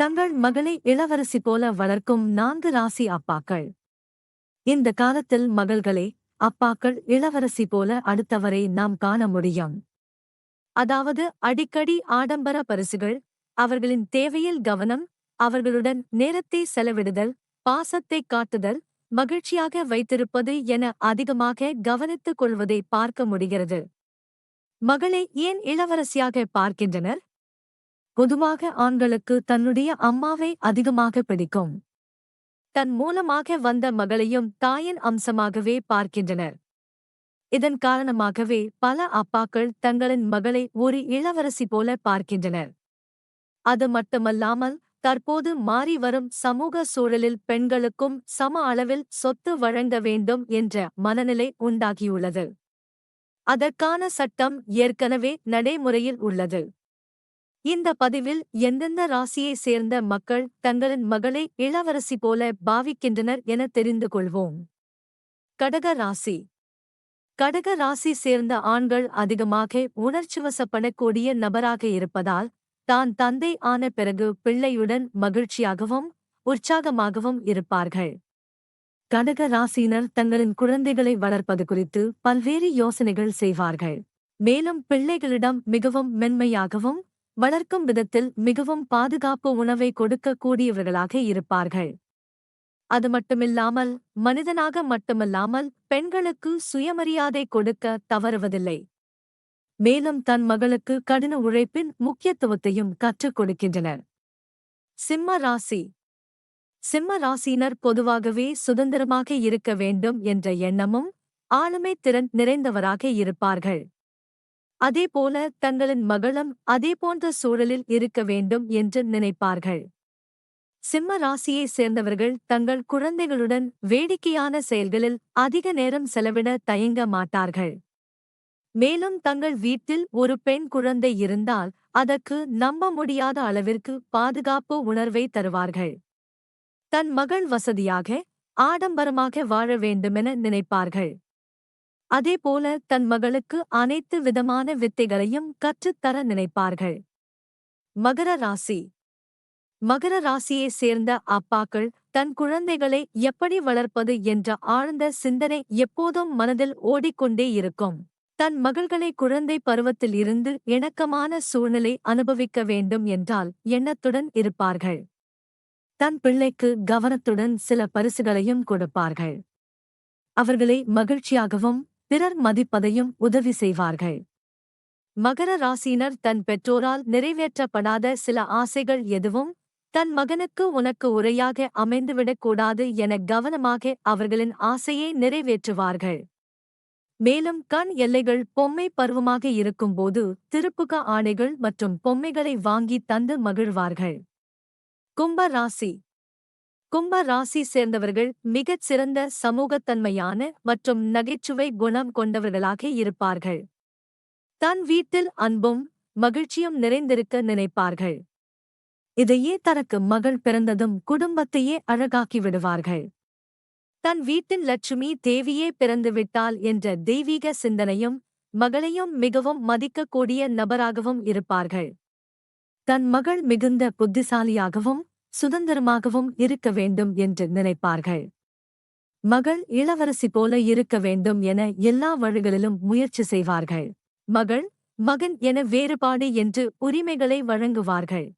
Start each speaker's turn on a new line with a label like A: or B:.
A: தங்கள் மகளை இளவரசி போல வளர்க்கும் நான்கு ராசி அப்பாக்கள். இந்த காலத்தில் மகள்களே அப்பாக்கள் இளவரசி போல அடுத்தவரை நாம் காண முடியும். அதாவது அடிக்கடி ஆடம்பர பரிசுகள் அவர்களின் தேவையில் கவனம் அவர்களுடன் நேரத்தை செலவிடுதல் பாசத்தை காட்டுதல் மகிழ்ச்சியாக வைத்திருப்பது என அதிகமாக கவனித்துக் கொள்வதை பார்க்க முடிகிறது. மகளை ஏன் இளவரசியாக பார்க்கின்றனர்? பொதுவாக ஆண்களுக்கு தன்னுடைய அம்மாவை அதிகமாக பிடிக்கும். தன் மூலமாக வந்த மகளையும் தாயின் அம்சமாகவே பார்க்கின்றனர். இதன் காரணமாகவே பல அப்பாக்கள் தங்களின் மகளை ஒரு இளவரசி போல பார்க்கின்றனர். அது மட்டுமல்லாமல் தற்போது மாறி வரும் சமூக சூழலில் பெண்களுக்கும் சம அளவில் சொத்து வழங்க வேண்டும் என்ற மனநிலை உண்டாகியுள்ளது. அதற்கான சட்டம் ஏற்கனவே நடைமுறையில் உள்ளது. இந்த பதிவில் எந்தெந்த ராசியை சேர்ந்த மக்கள் தங்களின் மகளை இளவரசி போல பாவிக்கின்றனர் என தெரிந்து கொள்வோம். கடக ராசி. கடக ராசி சேர்ந்த ஆண்கள் அதிகமாக உணர்ச்சிவசப்படக்கூடிய நபராக இருப்பதால் தான் தந்தை ஆன பிறகு பிள்ளையுடன் மகிழ்ச்சியாகவும் உற்சாகமாகவும் இருப்பார்கள். கடக ராசியினர் தங்களின் குழந்தைகளை வளர்ப்பது குறித்து பல்வேறு யோசனைகள் செய்வார்கள். மேலும் பிள்ளைகளிடம் மிகவும் மென்மையாகவும் வளர்க்கும் விதத்தில் மிகவும் பாதுகாப்பு உணவை கொடுக்கக்கூடியவர்களாக இருப்பார்கள். அது மட்டுமில்லாமல் மனிதனாக மட்டுமல்லாமல் பெண்களுக்கு சுயமரியாதை கொடுக்க தவறுவதில்லை. மேலும் தன் மகளுக்கு கடின உழைப்பின் முக்கியத்துவத்தையும் கற்றுக் கொடுக்கின்றனர். சிம்ம ராசி. சிம்ம ராசியினர் பொதுவாகவே சுதந்திரமாக இருக்க வேண்டும் என்ற எண்ணமும் ஆளுமை திறன் நிறைந்தவராக இருப்பார்கள். அதேபோல தங்களின் மகளும் அதேபோன்ற சூழலில் இருக்க வேண்டும் என்று நினைப்பார்கள். சிம்ம ராசியை சேர்ந்தவர்கள் தங்கள் குழந்தைகளுடன் வேடிக்கையான செயல்களில் அதிக நேரம் செலவிட தயங்க மாட்டார்கள். மேலும் தங்கள் வீட்டில் ஒரு பெண் குழந்தை இருந்தால் அதற்கு நம்ப முடியாத அளவிற்கு பாதுகாப்பு உணர்வை தருவார்கள். தன் மகள் வசதியாக ஆடம்பரமாக வாழ வேண்டுமென நினைப்பார்கள். அதேபோல தன் மகளுக்கு அனைத்து விதமான வித்தைகளையும் கற்றுத்தர நினைப்பார்கள். மகர ராசி. மகர ராசியை சேர்ந்த அப்பாக்கள் தன் குழந்தைகளை எப்படி வளர்ப்பது என்ற ஆழ்ந்த சிந்தனை எப்போதும் மனதில் ஓடிக்கொண்டே இருக்கும். தன் மகள்களை குழந்தை பருவத்தில் இருந்து இணக்கமான சூழ்நிலை அனுபவிக்க வேண்டும் என்றால் எண்ணத்துடன் இருப்பார்கள். தன் பிள்ளைக்கு கவனத்துடன் சில பரிசுகளையும் கொடுப்பார்கள். அவர்களை மகிழ்ச்சியாகவும் பிறர் மதிப்பதையும் உதவி செய்வார்கள். மகர ராசினர் தன் பெற்றோரால் நிறைவேற்றப்படாத சில ஆசைகள் எதுவும் தன் மகனுக்கு உனக்கு உரையாக அமைந்துவிடக்கூடாது என கவனமாக அவர்களின் ஆசையை நிறைவேற்றுவார்கள். மேலும் கண் எல்லைகள் பொம்மை பருவமாக இருக்கும்போது திருப்புக ஆடைகள் மற்றும் பொம்மைகளை வாங்கி தந்து மகிழ்வார்கள். கும்ப ராசி. கும்ப ராசி சேர்ந்தவர்கள் மிகச் சிறந்த சமூகத்தன்மையான மற்றும் நகைச்சுவை குணம் கொண்டவர்களாக இருப்பார்கள். தன் வீட்டில் அன்பும் மகிழ்ச்சியும் நிறைந்திருக்க நினைப்பார்கள். இதையே தனக்கு மகள் பிறந்ததும் குடும்பத்தையே அழகாக்கி விடுவார்கள். தன் வீட்டின் லட்சுமி தேவியே பிறந்துவிட்டால் என்ற தெய்வீக சிந்தனையும் மகளையும் மிகவும் மதிக்கக்கூடிய நபராகவும் இருப்பார்கள். தன் மகள் மிகுந்த புத்திசாலியாகவும் சுதந்திரமாகவும் இருக்க வேண்டும் என்று நினைப்பார்கள். மகள் இளவரசி போல இருக்க வேண்டும் என எல்லா வழிகளிலும் முயற்சி செய்வார்கள். மகள் மகன் என வேறுபாடு என்று உரிமைகளை வழங்குவார்கள்.